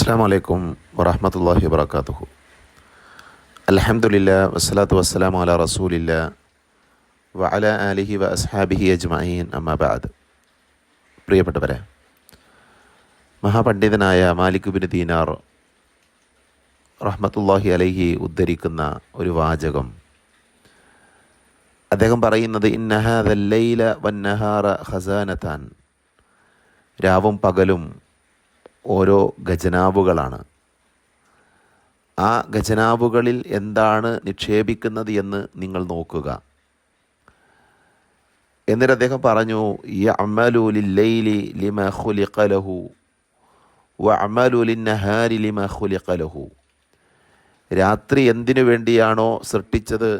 അസ്സാം വലൈക്കും വറഹമത്തല്ലാഹി വാത്തുഹു അലഹമുല്ല വസ്സലാത്തു വസ്സലാം അല റസൂലില്ല വഅല അലിഹി വ അസ്ഹാബിഹി അജ്മഈൻ അമ്മാബാദ് പ്രിയപ്പെട്ടവരെ മഹാപണ്ഡിതനായ മാലിക് ബിൻ ദീനാർ റഹ്മത്തുല്ലാഹി അലഹി ഉദ്ധരിക്കുന്ന ഒരു വാചകം. അദ്ദേഹം പറയുന്നത് ഇന്നഹാദല്ലൈല വന്നഹാറ ഖസാനത്താൻ. രാവും പകലും ഓരോ ഖജനാവുകളാണ് ആ ഖജനാവുകളിൽ എന്താണ് നിക്ഷേപിക്കുന്നത് എന്ന് നിങ്ങൾ നോക്കുക. എന്നിട്ട് അദ്ദേഹം പറഞ്ഞു യഅമലുലില്ലൈലി ലിമ ഖുലിഖലഹു വഅമലുലിന്നഹാരി ലിമ ഖുലിഖലഹു രാത്രി എന്തിനു വേണ്ടിയാണോ സൃഷ്ടിച്ചത്?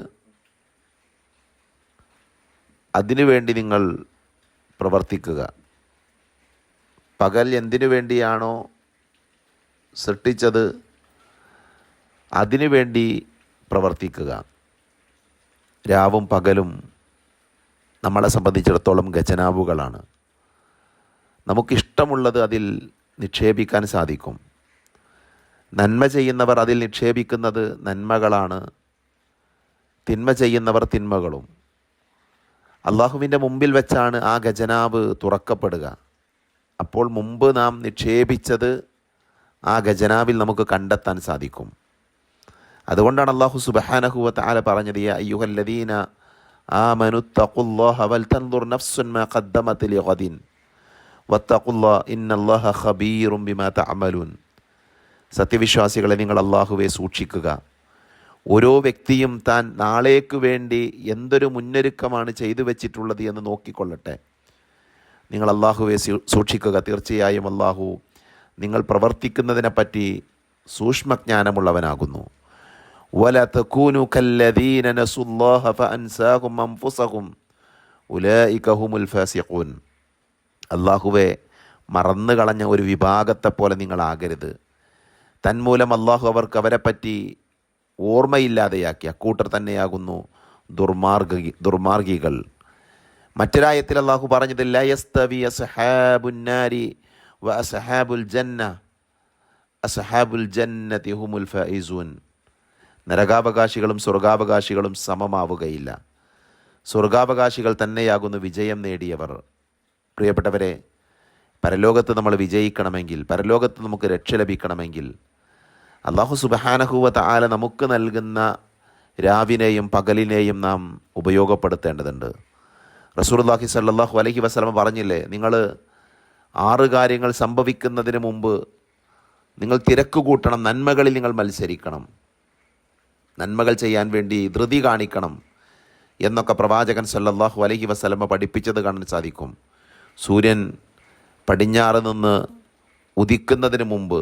അതിനു വേണ്ടി നിങ്ങൾ പ്രവർത്തിക്കുക. പകൽ എന്തിനു വേണ്ടിയാണോ സൃഷ്ടിച്ചത്? അതിനു വേണ്ടി പ്രവർത്തിക്കുക. രാവും പകലും നമ്മളെ സംബന്ധിച്ചിടത്തോളം ഗജനാവുകളാണ്. നമുക്കിഷ്ടമുള്ളത് അതിൽ നിക്ഷേപിക്കാൻ സാധിക്കും. നന്മ ചെയ്യുന്നവർ അതിൽ നിക്ഷേപിക്കുന്നത് നന്മകളാണ്. തിന്മ ചെയ്യുന്നവർ തിന്മകളും. അള്ളാഹുവിന്റെ മുമ്പിൽ വെച്ചാണ് ആ ഗജനാവ് തുറക്കപ്പെടുക. അപ്പോൾ മുമ്പ് നാം നിക്ഷേപിച്ചത് ആ ഖജനാവിൽ നമുക്ക് കണ്ടെത്താൻ സാധിക്കും. അതുകൊണ്ടാണ് അള്ളാഹു സുബഹാനഹുവത്ത് ആല പറഞ്ഞത് അയ്യുഹല്ലദീന ആമനു തഖുല്ലാഹ നഫ്സുൻ മാ ബിമാ തഅമലൂൻ. സത്യവിശ്വാസികളെ നിങ്ങൾ അള്ളാഹുവെ സൂക്ഷിക്കുക. ഓരോ വ്യക്തിയും താൻ നാളേക്ക് വേണ്ടി എന്തൊരു മുന്നൊരുക്കമാണ് ചെയ്തു വെച്ചിട്ടുള്ളത് എന്ന് നോക്കിക്കൊള്ളട്ടെ. നിങ്ങൾ അള്ളാഹുവെ സൂക്ഷിക്കുക. തീർച്ചയായും അള്ളാഹു നിങ്ങൾ പ്രവർത്തിക്കുന്നതിനെപ്പറ്റി സൂക്ഷ്മജ്ഞാനമുള്ളവനാകുന്നു. കല്ലദീന ഫാസിഖൂൻ. അള്ളാഹുവെ മറന്നു കളഞ്ഞ ഒരു വിഭാഗത്തെ പോലെ നിങ്ങളാകരുത്. തന്മൂലം അള്ളാഹു അവർക്ക് അവരെപ്പറ്റി ഓർമ്മയില്ലാതെയാക്കി. അക്കൂട്ടർ തന്നെയാകുന്നു ദുർമാർഗി ദുർമാർഗികൾ. മറ്റൊരായത്തിൽ അള്ളാഹു പറഞ്ഞത് ലയസ്തവി അസ്ഹാബുന്നാരി വ അസ്ഹാബുൽ ജന്ന അസ്ഹാബുൽ ജന്നതി ഹുമുൽ നരകാവകാശികളും സ്വർഗാവകാശികളും സമമാവുകയില്ല. സ്വർഗാവകാശികൾ തന്നെയാകുന്നു വിജയം നേടിയവർ. പ്രിയപ്പെട്ടവരെ പരലോകത്ത് നമ്മൾ വിജയിക്കണമെങ്കിൽ പരലോകത്ത് നമുക്ക് രക്ഷ ലഭിക്കണമെങ്കിൽ അള്ളാഹു സുബഹാനഹുവ ആല നമുക്ക് നൽകുന്ന രാവിനെയും പകലിനെയും നാം ഉപയോഗപ്പെടുത്തേണ്ടതുണ്ട്. റസൂർല്ലാഹി സല്ലാഹു അലഹി വസ്ലമ പറഞ്ഞില്ലേ നിങ്ങൾ ആറ് കാര്യങ്ങൾ സംഭവിക്കുന്നതിന് മുമ്പ് നിങ്ങൾ തിരക്ക് കൂട്ടണം നന്മകളിൽ നിങ്ങൾ മത്സരിക്കണം. നന്മകൾ ചെയ്യാൻ വേണ്ടി ധൃതി കാണിക്കണം. എന്നൊക്കെ പ്രവാചകൻ സല്ലല്ലാഹു അലഹി വസ്ലമ പഠിപ്പിച്ചത് കാണാൻ സാധിക്കും. സൂര്യൻ പടിഞ്ഞാറ് നിന്ന് ഉദിക്കുന്നതിന് മുമ്പ്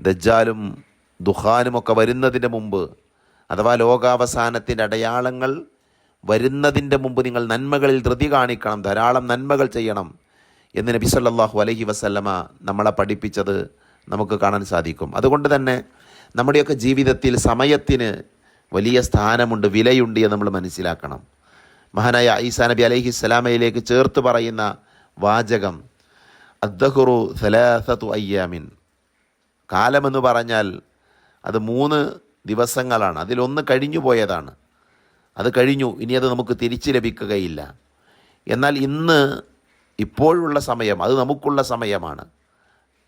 ദജ്ജാലും ദുഹാനുമൊക്കെ വരുന്നതിന് മുമ്പ് അഥവാ ലോകാവസാനത്തിന്റെ അടയാളങ്ങൾ വരുന്നതിന്റെ മുമ്പ് നിങ്ങൾ നന്മകളിൽ ധൃതി കാണിക്കണം ധാരാളം നന്മകൾ ചെയ്യണം എന്ന് നബി സല്ലാഹു അലഹി വസല്ലമ നമ്മളെ പഠിപ്പിച്ചത് നമുക്ക് കാണാൻ സാധിക്കും. അതുകൊണ്ട് തന്നെ നമ്മുടെയൊക്കെ ജീവിതത്തിൽ സമയത്തിന് വലിയ സ്ഥാനമുണ്ട് വിലയുണ്ട് എന്ന് നമ്മൾ മനസ്സിലാക്കണം. മഹാനായ ഈസാ നബി അലഹി സ്വലാമയിലേക്ക് ചേർത്ത് പറയുന്ന വാചകം അദ്ദഹുറു സലാസത്തു അയ്യാമിൻ. കാലമെന്ന് പറഞ്ഞാൽ അത് മൂന്ന് ദിവസങ്ങളാണ് അതിലൊന്ന് കഴിഞ്ഞു പോയതാണ് അത് കഴിഞ്ഞു. ഇനി അത് നമുക്ക് തിരിച്ചു ലഭിക്കുകയില്ല. എന്നാൽ ഇന്ന് ഇപ്പോഴുള്ള സമയം അത് നമുക്കുള്ള സമയമാണ്.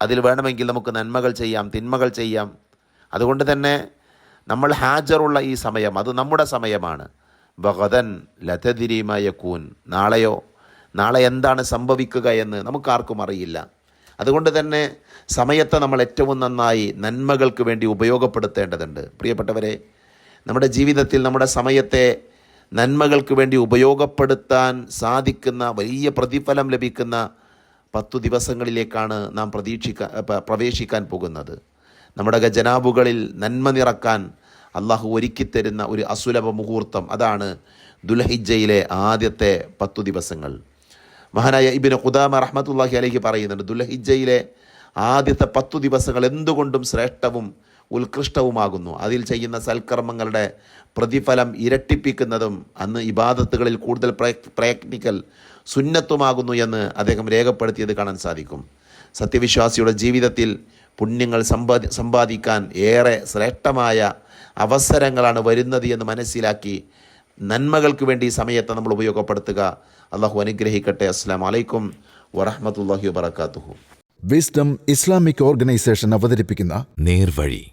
അതിൽ വേണമെങ്കിൽ നമുക്ക് നന്മകൾ ചെയ്യാം തിന്മകൾ ചെയ്യാം. അതുകൊണ്ട് തന്നെ നമ്മൾ ഹാജറുള്ള ഈ സമയം അത് നമ്മുടെ സമയമാണ്. ഭഗതൻ ലതതിരിമായ കൂൻ നാളെയോ? നാളെ എന്താണ് സംഭവിക്കുക എന്ന് നമുക്കാർക്കും അറിയില്ല. അതുകൊണ്ട് തന്നെ സമയത്തെ നമ്മൾ ഏറ്റവും നന്നായി നന്മകൾക്ക് വേണ്ടി ഉപയോഗപ്പെടുത്തേണ്ടതുണ്ട്. പ്രിയപ്പെട്ടവരെ നമ്മുടെ ജീവിതത്തിൽ നമ്മുടെ സമയത്തെ നന്മകൾക്ക് വേണ്ടി ഉപയോഗപ്പെടുത്താൻ സാധിക്കുന്ന വലിയ പ്രതിഫലം ലഭിക്കുന്ന പത്തു ദിവസങ്ങളിലേക്കാണ് നാം പ്രതീക്ഷിക്കാൻ പ്രവേശിക്കാൻ പോകുന്നത്. നമ്മുടെ ഖജനാബുകളിൽ നന്മ നിറക്കാൻ അള്ളാഹു ഒരുക്കിത്തരുന്ന ഒരു അസുലഭ മുഹൂർത്തം. അതാണ് ദുൽഹിജയിലെ ആദ്യത്തെ പത്തു ദിവസങ്ങൾ. മഹാനായ ഇബിന് ഖുദാമ റഹ്മത്തുല്ലാഹി അലഹി പറയുന്നുണ്ട് ദുൽഹിജയിലെ ആദ്യത്തെ പത്തു ദിവസങ്ങൾ എന്തുകൊണ്ടും ശ്രേഷ്ഠവും ഉത്കൃഷ്ടവുമാകുന്നു. അതിൽ ചെയ്യുന്ന സൽക്കർമ്മങ്ങളുടെ പ്രതിഫലം ഇരട്ടിപ്പിക്കുന്നതും അന്ന് ഇബാദത്തുകളിൽ കൂടുതൽ പ്രയ- പ്രയത്നിക്കൽ സുന്നത്തുമാകുന്നു എന്ന് അദ്ദേഹം രേഖപ്പെടുത്തിയത് കാണാൻ സാധിക്കും. സത്യവിശ്വാസിയുടെ ജീവിതത്തിൽ പുണ്യങ്ങൾ സമ്പാദി സമ്പാദിക്കാൻ ഏറെ ശ്രേഷ്ഠമായ അവസരങ്ങളാണ് വരുന്നത് എന്ന് മനസ്സിലാക്കി നന്മകൾക്ക് വേണ്ടി ഈ സമയത്തെ നമ്മൾ ഉപയോഗപ്പെടുത്തുക. അള്ളാഹു അനുഗ്രഹിക്കട്ടെ. അസ്സാം വലൈക്കും വറഹമത്തല്ലാഹി വാബർക്കാത്തുഹു വിസ്ഡം ഇസ്ലാമിക് ഓർഗനൈസേഷൻ അവതരിപ്പിക്കുന്ന നേർവഴി